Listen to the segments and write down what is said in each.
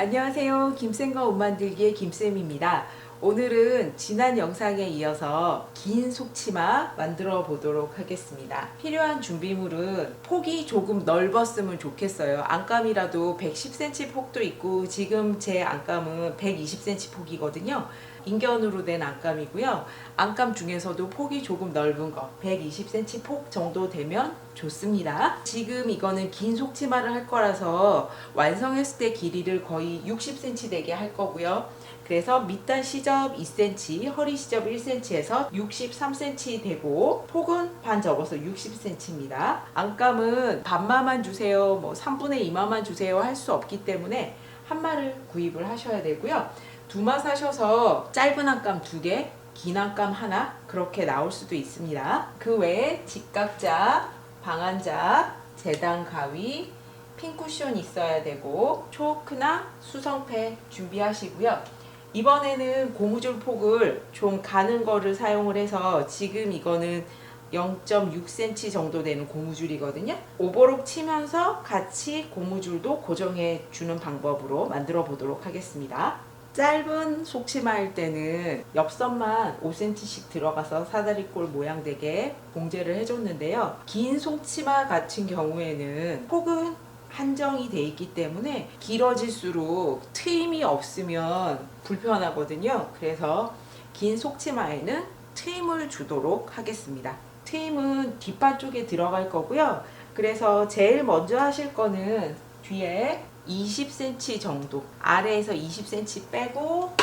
안녕하세요. 김쌤과 옷 만들기의 김쌤입니다. 오늘은 지난 영상에 이어서 긴 속치마 만들어 보도록 하겠습니다. 필요한 준비물은 폭이 조금 넓었으면 좋겠어요. 안감이라도 110cm 폭도 있고 지금 제 안감은 120cm 폭이거든요. 인견으로 된 안감이고요. 안감 중에서도 폭이 조금 넓은 거 120cm 폭 정도 되면 좋습니다. 지금 이거는 긴 속치마를 할 거라서 완성했을 때 길이를 거의 60cm 되게 할 거고요. 그래서 밑단 시접 2cm, 허리 시접 1cm에서 63cm 되고 폭은 반 접어서 60cm입니다. 안감은 반마만 주세요, 뭐 3분의 2마만 주세요 할 수 없기 때문에 한 마를 구입을 하셔야 되고요. 두마 사셔서 짧은 안감 두 개, 긴 안감 하나 그렇게 나올 수도 있습니다. 그 외에 직각자, 방한자, 재단 가위, 핀 쿠션 있어야 되고 초크나 수성패 준비하시고요. 이번에는 고무줄 폭을 좀 가는 거를 사용을 해서 지금 이거는 0.6cm 정도 되는 고무줄이거든요. 오버록 치면서 같이 고무줄도 고정해 주는 방법으로 만들어 보도록 하겠습니다. 짧은 속치마일 때는 옆선만 5cm씩 들어가서 사다리꼴 모양 되게 봉제를 해줬는데요. 긴 속치마 같은 경우에는 폭은 한정이 돼 있기 때문에 길어질수록 트임이 없으면 불편하거든요. 그래서 긴 속치마에는 트임을 주도록 하겠습니다. 트임은 뒷판 쪽에 들어갈 거고요. 그래서 제일 먼저 하실 거는 뒤에 20cm 정도 아래에서 20cm 빼고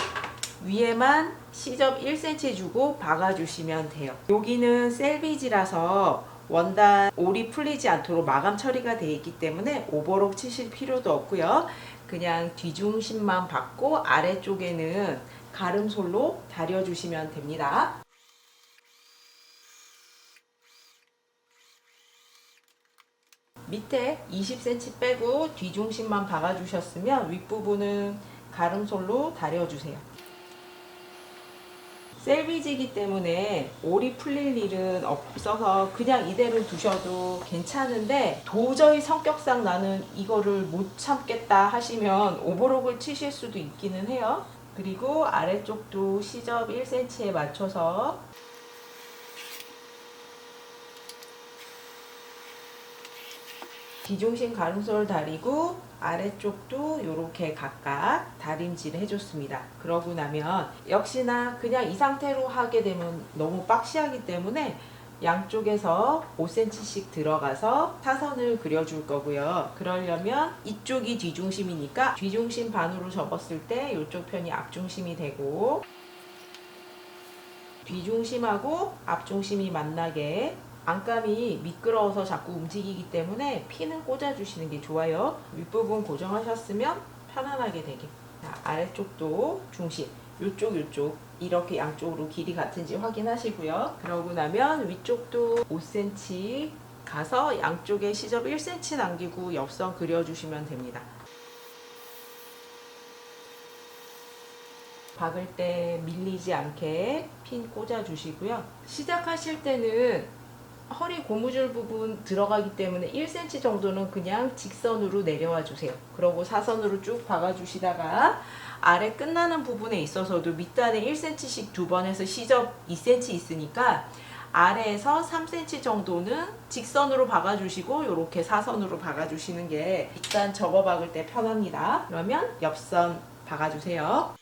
위에만 시접 1cm 주고 박아주시면 돼요. 여기는 셀비지라서 원단 올이 풀리지 않도록 마감 처리가 되어 있기 때문에 오버록 치실 필요도 없고요. 그냥 뒤중심만 받고 아래쪽에는 가름솔로 다려주시면 됩니다. 밑에 20cm 빼고 뒤중심만 박아주셨으면 윗부분은 가름솔로 다려주세요. 셀비지기 때문에 올이 풀릴 일은 없어서 그냥 이대로 두셔도 괜찮은데 도저히 성격상 나는 이거를 못 참겠다 하시면 오버록을 치실 수도 있기는 해요. 그리고 아래쪽도 시접 1cm에 맞춰서 뒤중심 가름솔 다리고 아래쪽도 이렇게 각각 다림질을 해줬습니다. 그러고 나면 역시나 그냥 이 상태로 하게 되면 너무 빡시하기 때문에 양쪽에서 5cm씩 들어가서 사선을 그려줄 거고요. 그러려면 이쪽이 뒤중심이니까 뒤중심 반으로 접었을 때 이쪽 편이 앞중심이 되고 뒤중심하고 앞중심이 만나게 안감이 미끄러워서 자꾸 움직이기 때문에 핀을 꽂아주시는 게 좋아요. 윗부분 고정하셨으면 편안하게 되게. 자, 아래쪽도 중심. 요쪽 요쪽 이렇게 양쪽으로 길이 같은지 확인하시고요. 그러고 나면 위쪽도 5cm 가서 양쪽에 시접 1cm 남기고 옆선 그려주시면 됩니다. 박을 때 밀리지 않게 핀 꽂아주시고요. 시작하실 때는 허리 고무줄 부분 들어가기 때문에 1cm 정도는 그냥 직선으로 내려와 주세요. 그러고 사선으로 쭉 박아 주시다가 아래 끝나는 부분에 있어서도 밑단에 1cm씩 두 번 해서 시접 2cm 있으니까 아래에서 3cm 정도는 직선으로 박아 주시고 이렇게 사선으로 박아 주시는 게 일단 접어 박을 때 편합니다. 그러면 옆선 박아 주세요.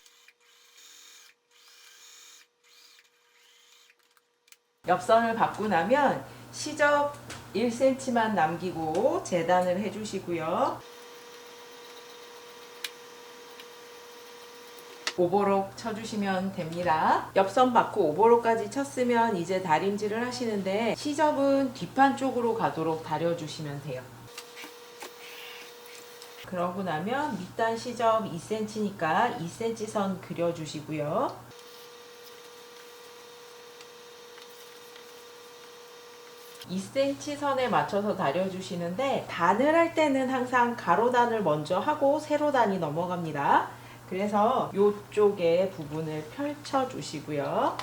옆선을 받고 나면 시접 1cm만 남기고 재단을 해주시고요. 오버록 쳐주시면 됩니다. 옆선 받고 오버록까지 쳤으면 이제 다림질을 하시는데 시접은 뒷판 쪽으로 가도록 다려주시면 돼요. 그러고 나면 밑단 시접 2cm니까 2cm 선 그려주시고요. 2cm 선에 맞춰서 다려주시는데 단을 할 때는 항상 가로단을 먼저 하고 세로단이 넘어갑니다. 그래서 이쪽에 부분을 펼쳐 주시고요.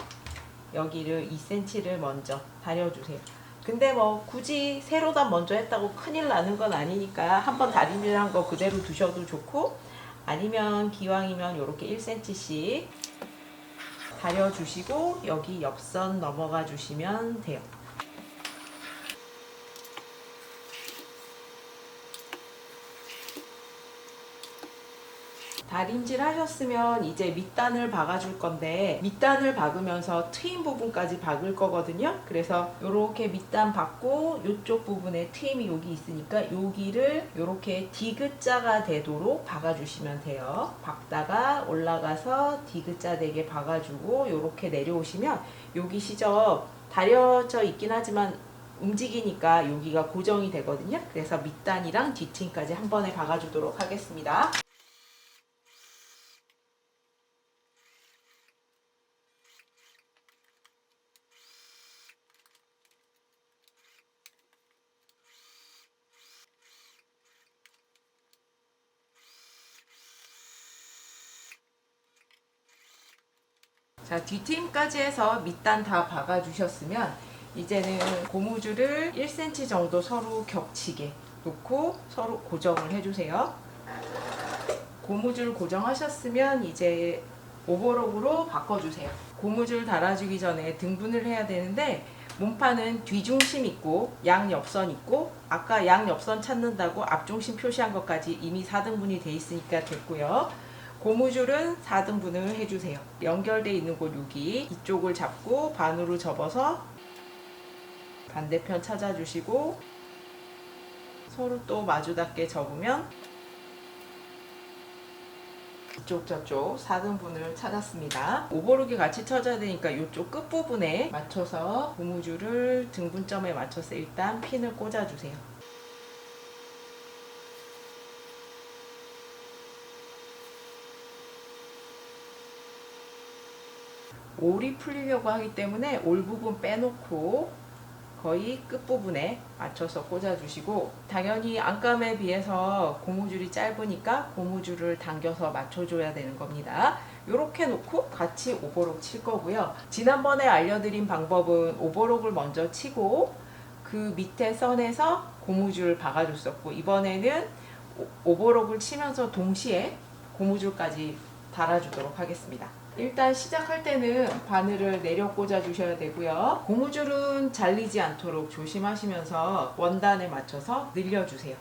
여기를 2cm를 먼저 다려주세요. 근데 뭐 굳이 세로단 먼저 했다고 큰일 나는 건 아니니까 한번 다림질한 거 그대로 두셔도 좋고 아니면 기왕이면 이렇게 1cm씩 다려주시고 여기 옆선 넘어가 주시면 돼요. 다림질 하셨으면 이제 밑단을 박아줄 건데 밑단을 박으면서 트임 부분까지 박을 거거든요. 그래서 이렇게 밑단 박고 이쪽 부분에 트임이 여기 있으니까 여기를 이렇게 디귿자가 되도록 박아주시면 돼요. 박다가 올라가서 디귿자 되게 박아주고 이렇게 내려오시면 여기 시접 다려져 있긴 하지만 움직이니까 여기가 고정이 되거든요. 그래서 밑단이랑 뒤팀까지 한 번에 박아주도록 하겠습니다. 자, 뒷팀까지 해서 밑단 다 박아주셨으면 이제는 고무줄을 1cm 정도 서로 겹치게 놓고 서로 고정을 해주세요. 고무줄 고정하셨으면 이제 오버록으로 바꿔주세요. 고무줄 달아주기 전에 등분을 해야 되는데 몸판은 뒤중심 있고 양옆선 있고 아까 양옆선 찾는다고 앞중심 표시한 것까지 이미 4등분이 돼 있으니까 됐고요. 고무줄은 4등분을 해주세요. 연결돼 있는 곳 여기 이쪽을 잡고 반으로 접어서 반대편 찾아주시고 서로 또 마주 닿게 접으면 이쪽 저쪽 4등분을 찾았습니다. 오버룩이 같이 쳐져야 되니까 이쪽 끝부분에 맞춰서 고무줄을 등분점에 맞춰서 일단 핀을 꽂아주세요. 올이 풀리려고 하기 때문에 올 부분 빼놓고 거의 끝부분에 맞춰서 꽂아주시고 당연히 안감에 비해서 고무줄이 짧으니까 고무줄을 당겨서 맞춰줘야 되는 겁니다. 이렇게 놓고 같이 오버록 칠 거고요. 지난번에 알려드린 방법은 오버록을 먼저 치고 그 밑에 선에서 고무줄을 박아줬었고 이번에는 오- 오버록을 치면서 동시에 고무줄까지 달아주도록 하겠습니다. 일단 시작할 때는 바늘을 내려 꽂아 주셔야 되고요. 고무줄은 잘리지 않도록 조심하시면서 원단에 맞춰서 늘려주세요.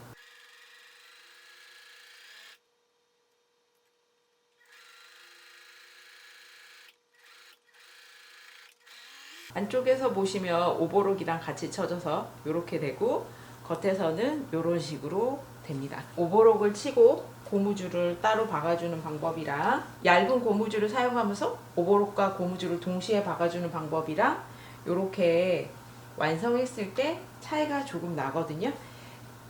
안쪽에서 보시면 오버록이랑 같이 쳐져서 이렇게 되고 겉에서는 이런 식으로 됩니다. 오버록을 치고 고무줄을 따로 박아주는 방법이랑 얇은 고무줄을 사용하면서 오버록과 고무줄을 동시에 박아주는 방법이랑 이렇게 완성했을 때 차이가 조금 나거든요.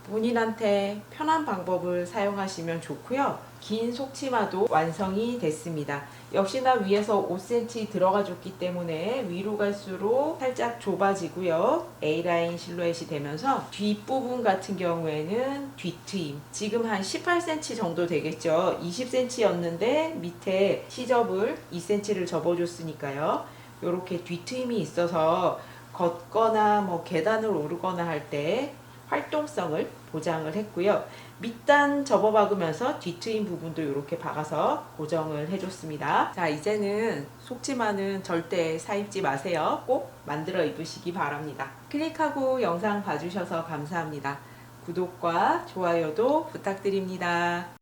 본인한테 편한 방법을 사용하시면 좋고요. 긴 속치마도 완성이 됐습니다. 역시나 위에서 5cm 들어가 줬기 때문에 위로 갈수록 살짝 좁아지고요. A라인 실루엣이 되면서 뒷부분 같은 경우에는 뒤트임. 지금 한 18cm 정도 되겠죠. 20cm였는데 밑에 시접을 2cm를 접어줬으니까요. 이렇게 뒤트임이 있어서 걷거나 뭐 계단을 오르거나 할 때 활동성을 보장을 했고요. 밑단 접어 박으면서 뒤트임 부분도 이렇게 박아서 고정을 해줬습니다. 자, 이제는 속치마는 절대 사입지 마세요. 꼭 만들어 입으시기 바랍니다. 클릭하고 영상 봐주셔서 감사합니다. 구독과 좋아요도 부탁드립니다.